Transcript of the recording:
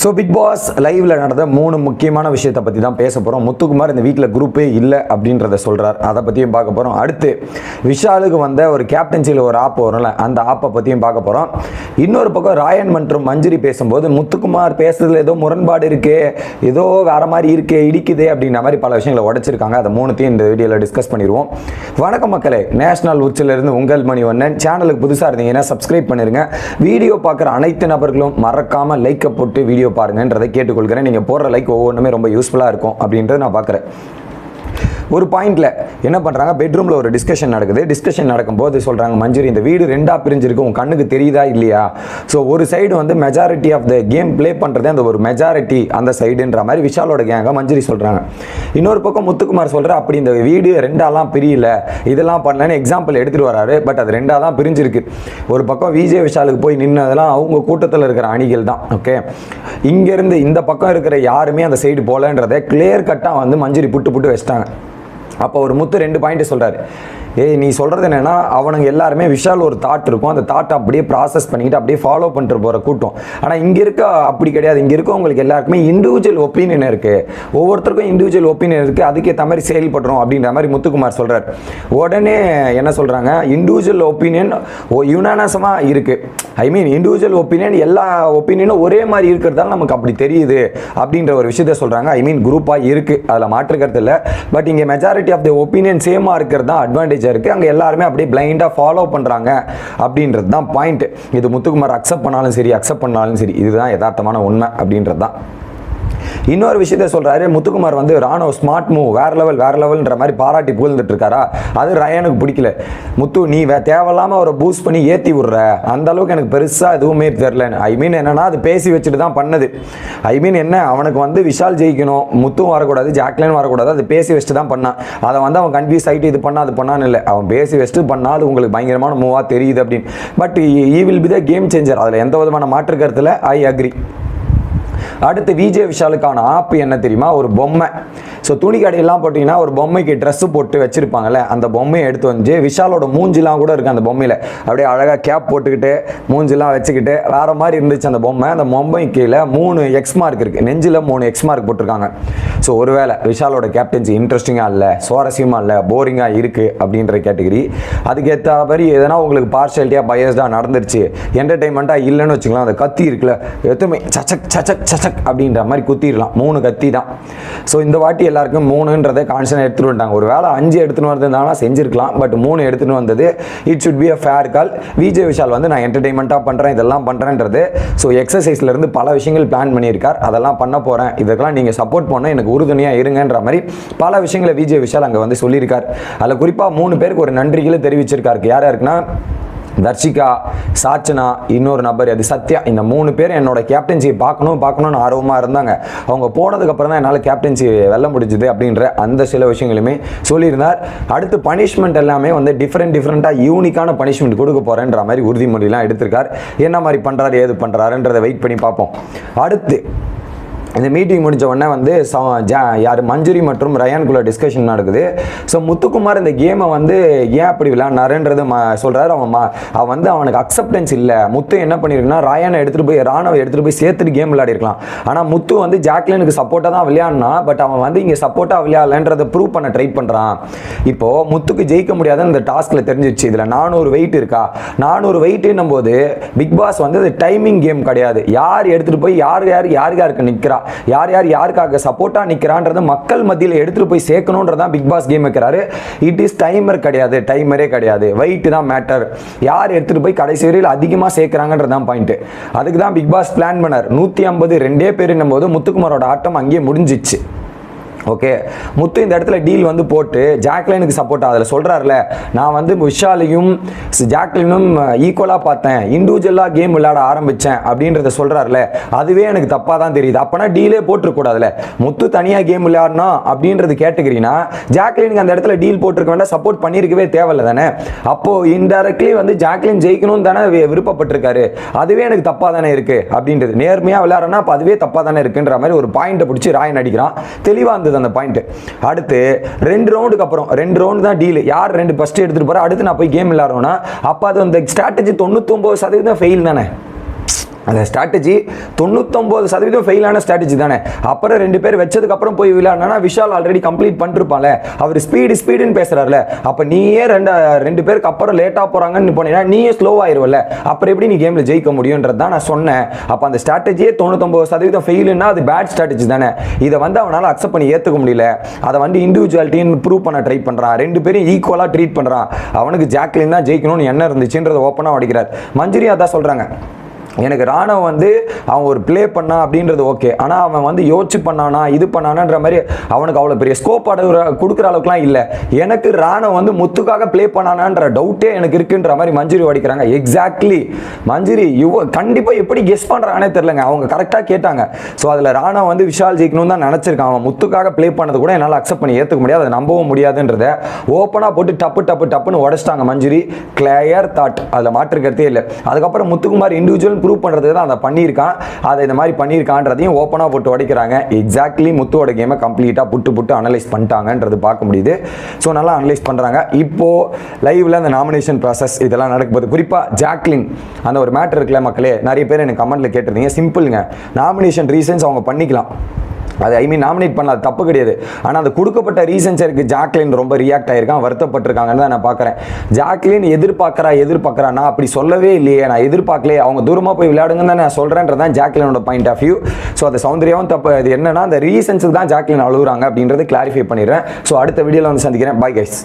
So big pass லைவ்ல நடந்த மூணு முக்கியமான விஷயத்தை பற்றி தான் பேச போகிறோம் முத்துக்குமார் இந்த வீட்டில் குரூப்பே இல்லை அப்படின்றத சொல்கிறார் அதை பற்றியும் பார்க்க போகிறோம் அடுத்து விஷாலுக்கு வந்த ஒரு கேப்டன்சியில் ஒரு ஆப் வரும்ல அந்த ஆப்பை பற்றியும் பார்க்க போகிறோம் இன்னொரு பக்கம் ராயன் மற்றும் மஞ்சுரி பேசும்போது முத்துக்குமார் பேசுறதுல ஏதோ முரண்பாடு இருக்கே ஏதோ வேற மாதிரி இருக்கே இடிக்குதே அப்படின்ற மாதிரி பல விஷயங்களை உடைச்சிருக்காங்க. அதை மூணுத்தையும் இந்த வீடியோவில் டிஸ்கஸ் பண்ணிடுவோம். வணக்கம் மக்களே. நேஷனல் உச்சிலிருந்து உங்கள் மணி ஒன்னன் சேனலுக்கு புதுசாக இருந்தீங்கன்னா சப்ஸ்கிரைப் பண்ணிருங்க. வீடியோ பார்க்குற அனைத்து நபர்களும் மறக்காமல் லைக்கை போட்டு வீடியோ பாருங்கன்றதை கேட்டுக்கொள்கிறேன். நீங்கள் போடுற லைக் ஒவ்வொன்றுமே ரொம்ப யூஸ்ஃபுல்லாக இருக்கும் அப்படின்றத நான் பார்க்குறேன். ஒரு பாயிண்ட்ல என்ன பண்றாங்க? பெட்ரூம்ல ஒரு டிஸ்கஷன் நடக்குது. டிஸ்கஷன் நடக்கும்போது சொல்றாங்க மஞ்சரி இந்த வீடு ரெண்டா பிரிஞ்சிருக்கு. உன் கண்ணுக்கு தெரியுதா இல்லையா? ஸோ ஒரு சைடு வந்து majority of the game play பண்றதே அந்த ஒரு மெஜாரிட்டி அந்த சைடுன்ற மாதிரி விஷாலோட கேங்க மஞ்சுரி சொல்றாங்க. இன்னொரு பக்கம் முத்துக்குமார் சொல்ற அப்படி இந்த வீடு ரெண்டாலாம் பிரியல. இதெல்லாம் பண்ணலன்னு எக்ஸாம்பிள் எடுத்துட்டு வராரு. பட் அது ரெண்டா தான் பிரிஞ்சிருக்கு. ஒரு பக்கம் விஜய் விஷாலுக்கு போய் நின்னதெல்லாம் அவங்க கூட்டத்தில் இருக்கிற அணிகள் தான் ஓகே இங்கேருந்து இந்த பக்கம் இருக்கிற யாருமே அந்த சைடு போகலன்றதை கிளியர் கட்டாக வந்து மஞ்சுரி புட்டு புட்டு வச்சிட்டாங்க. அப்போ ஒரு முத்து ரெண்டு பாயிண்ட் சொல்றாரு. ஏய் நீ சொல்கிறது என்னென்னா அவனுங்க எல்லாருமே விஷால் ஒரு தாட் இருக்கும். அந்த தாட்டை அப்படியே ப்ராசஸ் பண்ணிக்கிட்டு அப்படியே ஃபாலோ பண்ணிட்டு போகிற கூட்டம். ஆனால் இங்கே இருக்க அப்படி கிடையாது. இங்க இருக்கவங்களுக்கு எல்லாருக்குமே இண்டிவிஜுவல் ஒப்பீனியன் இருக்குது ஒவ்வொருத்தருக்கும் இண்டிவிஜுவல் ஒப்பீனியன் இருக்குது அதுக்கேற்ற மாதிரி செயல்படுறோம் அப்படின்ற மாதிரி முத்துக்குமார் சொல்கிறார் உடனே என்ன சொல்கிறாங்க இண்டிவிஜுவல் ஒப்பீனியன் யுனானசமாக இருக்குது ஐ மீன் இண்டிவிஜுவல் ஒப்பீனியன் எல்லா ஒப்பீனியனும் ஒரே மாதிரி இருக்கிறதால நமக்கு அப்படி தெரியுது அப்படின்ற ஒரு விஷயத்த சொல்கிறாங்க ஐ மீன் குரூப்பாக இருக்குது அதில் மாற்றுக்கிறது இல்லை. பட் இங்கே மெஜாரிட்டி ஆஃப் த ஒப்பீனியன் சேமாக இருக்கிறது தான் அட்வான்டேஜ் அட்வான்டேஜாக இருக்குது அங்கே எல்லாருமே அப்படியே பிளைண்டாக ஃபாலோ பண்ணுறாங்க அப்படின்றது தான் பாயிண்ட் இது முத்துக்குமார் அக்செப்ட் பண்ணாலும் சரி அக்செப்ட் பண்ணாலும் சரி இதுதான் யதார்த்தமான உண்மை அப்படின்றது தான். இன்னொரு விஷயத்த சொல்றாரு முத்துக்குமார் வந்து ராணுவ ஸ்மார்ட் மூவ் வேற லெவல் வேற லெவல்ன்ற மாதிரி பாராட்டி புகழ்ந்துட்டு இருக்காரா அது ரயானுக்கு பிடிக்கல. முத்து நீ வே தேவையில்லாம அவரை பூஸ்ட் பண்ணி ஏத்தி விடுற. அந்த அளவுக்கு எனக்கு பெருசா எதுவுமே தெரியல ஐ மீன் என்னன்னா அது பேசி வச்சுட்டு தான் பண்ணது. ஐ மீன் என்ன அவனுக்கு வந்து விஷால் ஜெயிக்கணும் முத்து வரக்கூடாது ஜாக்லைன் வரக்கூடாது அது பேசி வச்சுட்டு தான் பண்ணான். அதை வந்து அவன் கன்ஃபியூஸ் ஆகிட்டு இது பண்ணா அது பண்ணான்னு இல்லை. அவன் பேசி வச்சுட்டு பண்ணா அது உங்களுக்கு பயங்கரமான மூவா தெரியுது அப்படின்னு. But he will be the game changer அதில் எந்த விதமான மாற்று கருத்தில் ஐ அக்ரி அடுத்து விஜய் விஷாலுக்கான ஆப் என்ன தெரியுமா? ஒரு பொம்மை. ஸோ துணி கடையெல்லாம் போட்டிங்கன்னா ஒரு பொம்மைக்கு ட்ரெஸ்ஸு போட்டு வச்சுருப்பாங்கல்ல அந்த பொம்மையை எடுத்து வந்து விஷாலோட மூஞ்சிலாம் கூட இருக்குது அந்த பொம்மையில். அப்படியே அழகாக கேப் போட்டுக்கிட்டு மூஞ்சிலாம் வச்சுக்கிட்டு வேற மாதிரி இருந்துச்சு அந்த பொம்மை. அந்த பொம்மை கீழே மூணு எக்ஸ் மார்க் இருக்குது நெஞ்சில் மூணு எக்ஸ் மார்க் போட்டிருக்காங்க. ஸோ ஒருவேளை விஷாலோட கேப்டன்சி இன்ட்ரெஸ்டிங்காக இல்லை சுவாரஸ்யமாக இல்லை போரிங்காக இருக்குது அப்படின்ற கேட்டகரி அதுக்கேற்ற மாதிரி எதனா உங்களுக்கு பார்ஷியாலிட்டியாக பயஸ்டாக நடந்துருச்சு என்டர்டைன்மெண்ட்டாக இல்லைன்னு வச்சுக்கலாம். அந்த கத்தி இருக்குல்ல எதுவுமே சச்சக் சச்சக் சச்சக் அப்படின்ற மாதிரி குத்திடலாம். மூணு கத்தி தான். ஸோ இந்த வாட்டி எல்லாருக்கும் மூணுன்றதை கான்சன் எடுத்துகிட்டு வந்தாங்க ஒரு வேலை அஞ்சு எடுத்துன்னு வந்திருந்தாங்கன்னா செஞ்சிருக்கலாம். பட் மூணு எடுத்துன்னு வந்தது it should be a fair call Vijay Vishal வந்து நான் என்டர்டைன்மெண்ட்டாக பண்ணுறேன் இதெல்லாம் பண்ணுறேன்றது ஸோ எக்ஸசைஸ்லேருந்து பல விஷயங்கள் பிளான் பண்ணியிருக்கார். அதெல்லாம் பண்ண போகிறேன் இதற்கெல்லாம் நீங்கள் சப்போர்ட் பண்ண எனக்கு உறுதுணையாக இருங்கன்ற மாதிரி பல விஷயங்களை விஜய் விஷால் அங்கே வந்து சொல்லியிருக்கார். அதில் குறிப்பாக மூணு பேருக்கு ஒரு நன்றிகளை தெரிவிச்சிருக்காரு. யார் யாருக்குன்னா தர்ஷிகா சாச்சனா இன்னொரு நபர் அது சத்யா. இந்த மூணு பேர் என்னோட கேப்டன்சியை பார்க்கணும் பார்க்கணும்னு ஆர்வமாக இருந்தாங்க. அவங்க போனதுக்கப்புறம் தான் என்னால் கேப்டன்சி வெல்ல முடிஞ்சுது அப்படின்ற அந்த சில விஷயங்களுமே சொல்லியிருந்தார். அடுத்து பனிஷ்மெண்ட் எல்லாமே வந்து டிஃப்ரெண்ட் டிஃப்ரெண்ட்டாக யூனிக்கான பனிஷ்மெண்ட் கொடுக்க போகிறேன்ற மாதிரி உறுதிமொழிலாம் எடுத்திருக்கார். என்ன மாதிரி பண்ணுறாரு ஏது பண்ணுறாருன்றதை வெயிட் பண்ணி பார்ப்போம். அடுத்து இந்த மீட்டிங் முடிஞ்ச உடனே வந்து ச- ஜா யார் மஞ்சுரி மற்றும் ரயான்குள்ள டிஸ்கஷன் நடக்குது. ஸோ முத்துக்குமார் இந்த கேமை வந்து ஏன் அப்படி விளாட்னாருன்றது மா சொல்கிறாரு அவன் ம அவன் வந்து அவனுக்கு அக்செப்டன்ஸ் இல்லை. முத்து என்ன பண்ணியிருக்குன்னா ரயானை எடுத்துகிட்டு போய் ராணவை எடுத்துகிட்டு போய் சேர்த்துட்டு கேம் விளையாடிருக்கலாம். ஆனால் முத்து வந்து ஜாக்லினுக்கு சப்போர்ட்டாக தான் விளையாடினா பட் அவன் வந்து இங்கே சப்போர்ட்டாக விளையாடலன்றதை ப்ரூவ் பண்ண ட்ரை பண்ணுறான் இப்போது முத்துக்கு ஜெயிக்க முடியாத இந்த டாஸ்கில் தெரிஞ்சிச்சு இதில் நானூறு வெயிட் இருக்கா? நானூறு வெயிட்டுன்னும் போது பிக் பாஸ் வந்து அது டைமிங் கேம் கிடையாது. யார் எடுத்துகிட்டு போய் யார் யார் யார் யாருக்கு நிற்கிறா யார் யார் யாருக்காக சப்போர்ட்டாக நிற்கிறான்றது மக்கள் மத்தியில் எடுத்துகிட்டு போய் சேர்க்கணுன்றதான் பிக் பாஸ் கேம் வைக்கிறாரு. இட் இஸ் டைமர் கிடையாது. டைமரே கிடையாது. வெயிட் தான் மேட்டர் யார் எடுத்துகிட்டு போய் கடைசி வரையில் அதிகமாக சேர்க்குறாங்கன்றது தான் பாயிண்ட்டு அதுக்கு தான் பிக் பாஸ் பிளான் பண்ணார். நூற்றி ஐம்பது ரெண்டே பேருன்னும் போது முத்துக்குமாரோட ஆட்டம் அங்கேயே முடிஞ்சிச்சு. ஓகே முத்து இந்த இடத்துல டீல் வந்து போட்டு ஜாக்லைனுக்கு சப்போர்ட் அதில் சொல்கிறாருல நான் வந்து விஷாலையும் ஜாக்லினும் ஈக்குவலாக பார்த்தேன். இண்டிவிஜுவலாக கேம் விளையாட ஆரம்பித்தேன் அப்படின்றத சொல்கிறாருல அதுவே எனக்கு தப்பாக தான் தெரியுது. அப்போனா டீலே போட்டிருக்கூடாதுல முத்து தனியாக கேம் விளையாடணும் அப்படின்றது கேட்டுக்கிறீங்கன்னா ஜாக்லினுக்கு அந்த இடத்துல டீல் போட்டிருக்க வேண்டாம் சப்போர்ட் பண்ணியிருக்கவே தேவையில்ல தானே? அப்போது இன்டெரக்ட்லி வந்து ஜாக்லின் ஜெயிக்கணும்னு தானே விருப்பப்பட்டிருக்காரு. அதுவே எனக்கு தப்பாக தானே இருக்குது அப்படின்றது. நேர்மையாக விளையாடுறேன்னா அப்போ அதுவே தப்பாக தானே இருக்குன்ற மாதிரி ஒரு பாயிண்ட்டை பிடிச்சி ராயன் அடிக்கிறான். தெளிவாக இருந்தது அந்த பாயிண்ட் அடுத்து ரெண்டு ரவுண்டுக்கு அப்புறம் ரெண்டு ரவுண்டு தான் டீல் யார் ரெண்டு ஃபஸ்ட்டு எடுத்துட்டு போறா? அடுத்து நான் போய் கேம் விளாட்றோன்னா அப்போ அது அந்த ஸ்ட்ராட்டஜி தொண்ணூத்தொம்பது சதவீதம் ஃபெயில் தானே? அந்த ஸ்ட்ராட்டஜி தொண்ணூத்தொம்பது சதவீதம் ஃபெயிலான ஸ்ட்ராட்டஜி தானே. அப்புறம் ரெண்டு பேர் வச்சதுக்கப்புறம் போய் விளையாடினா விஷால் ஆல்ரெடி கம்ப்ளீட் பண்ணிருப்பான்ல. அவர் ஸ்பீடு ஸ்பீடுன்னு பேசுறாருல. அப்போ நீயே ரெண்டு ரெண்டு பேருக்கு அப்புறம் லேட்டாக போகிறாங்கன்னு போனீங்கன்னா நீயே ஸ்லோ ஆயிருவல்ல. அப்புறம் எப்படி நீ கேமில் ஜெயிக்க முடியுன்றது தான் நான் சொன்னேன். அப்போ அந்த ஸ்ட்ராட்டஜியே தொண்ணூத்தொம்பது சதவீதம் ஃபெயிலுன்னா அது பேட் ஸ்ட்ராட்டஜி தானே. இதை வந்து அவனால் அக்செப்ட் பண்ணி ஏற்றுக்க முடியல. அதை வந்து இண்டிவிஜுவாலிட்டின்னு ப்ரூவ் பண்ண ட்ரை பண்ணுறான் ரெண்டு பேரும் ஈக்குவலாக ட்ரீட் பண்ணுறான் அவனுக்கு ஜாக்லின் தான் ஜெயிக்கணும்னு என்ன இருந்துச்சுன்றதை ஓப்பனாக அடிக்கிறார் மஞ்சுரியா அதான் சொல்கிறாங்க எனக்கு ராணவ் வந்து அவன் ஒரு ப்ளே பண்ணா அப்படின்றது ஓகே ஆனால் அவன் வந்து யோசிச்சு பண்ணானா இது பண்ணானான்ற மாதிரி அவனுக்கு அவ்வளோ பெரிய ஸ்கோப் கொடுக்குற அளவுக்குலாம் இல்லை. எனக்கு ராணவ் வந்து முத்துக்காக ப்ளே பண்ணானான்ற டவுட்டே எனக்கு இருக்குன்ற மாதிரி மஞ்சுரி வடிக்கிறாங்க. எக்ஸாக்ட்லி மஞ்சுரி யுவ கண்டிப்பாக எப்படி கெஸ் பண்ணுறானே தெரிலங்க அவங்க கரெக்டாக கேட்டாங்க. ஸோ அதில் ராணவ் வந்து விஷால் ஜெயிக்கணும் தான் நினச்சிருக்கான் அவன் முத்துக்காக ப்ளே பண்ணது கூட என்னால் அக்செப்ட் பண்ணி ஏற்றுக்க முடியாது. அதை நம்பவும் முடியாதுன்றத ஓப்பனாக போட்டு டப்பு டப்பு டப்புன்னு உடச்சிட்டாங்க மஞ்சுரி. கிளியர் தாட் அதில் மாற்றுக்கிறதே இல்லை. அதுக்கப்புறம் முத்துக்குமார் இண்டிவிஜுவல் ப்ரூவ் பண்ணுறதுக்கு தான் அதை பண்ணியிருக்கான். அதை இந்த மாதிரி பண்ணியிருக்கான்றதையும் ஓப்பனாக போட்டு உடைக்கிறாங்க. எக்ஸாக்ட்லி முத்துவோட கேமை கம்ப்ளீட்டாக புட்டு புட்டு அனலைஸ் பண்ணிட்டாங்கன்றது பார்க்க முடியுது. ஸோ நல்லா அனலைஸ் பண்ணுறாங்க இப்போது லைவில் அந்த நாமினேஷன் ப்ராசஸ் இதெல்லாம் நடக்கும்போது குறிப்பாக ஜாக்லின் அந்த ஒரு மேட்டர் இருக்குல்ல மக்களே நிறைய பேர் எனக்கு கமெண்ட்டில் கேட்டிருந்தீங்க. சிம்பிளுங்க நாமினேஷன் ரீசன்ஸ் அவங்க பண்ணிக்கலாம். அது ஐ மீன் நாமினேட் பண்ணல. அது தப்பு கிடையாது. ஆனால் அந்த கொடுக்கப்பட்ட ரீசன்ஸ் இருக்குது ஜாக்லின் ரொம்ப ரியாக்ட் ஆகிருக்கான் வருத்தப்பட்டிருக்காங்கன்னு தான் நான் பார்க்குறேன். ஜாக்லின் எதிர்பார்க்கறா எதிர்பார்க்குறா. நான் அப்படி சொல்லவே இல்லையே. நான் எதிர்பார்க்கலையே. அவங்க தூரமாக போய் விளையாடுங்கன்னு தான் நான் சொல்கிறேன்றது தான் ஜாக்லினோட பாயிண்ட் ஆஃப் வியூ ஸோ அது சௌந்தர்யாவும் தப்பு. அது என்னன்னா அந்த ரீசன்ஸுக்கு தான் ஜாக்லின் அழுகுறாங்க அப்படின்றது கிளாரிஃபை பண்ணிடுறேன். ஸோ அடுத்த வீடியோவில் வந்து சந்திக்கிறேன். Bye guys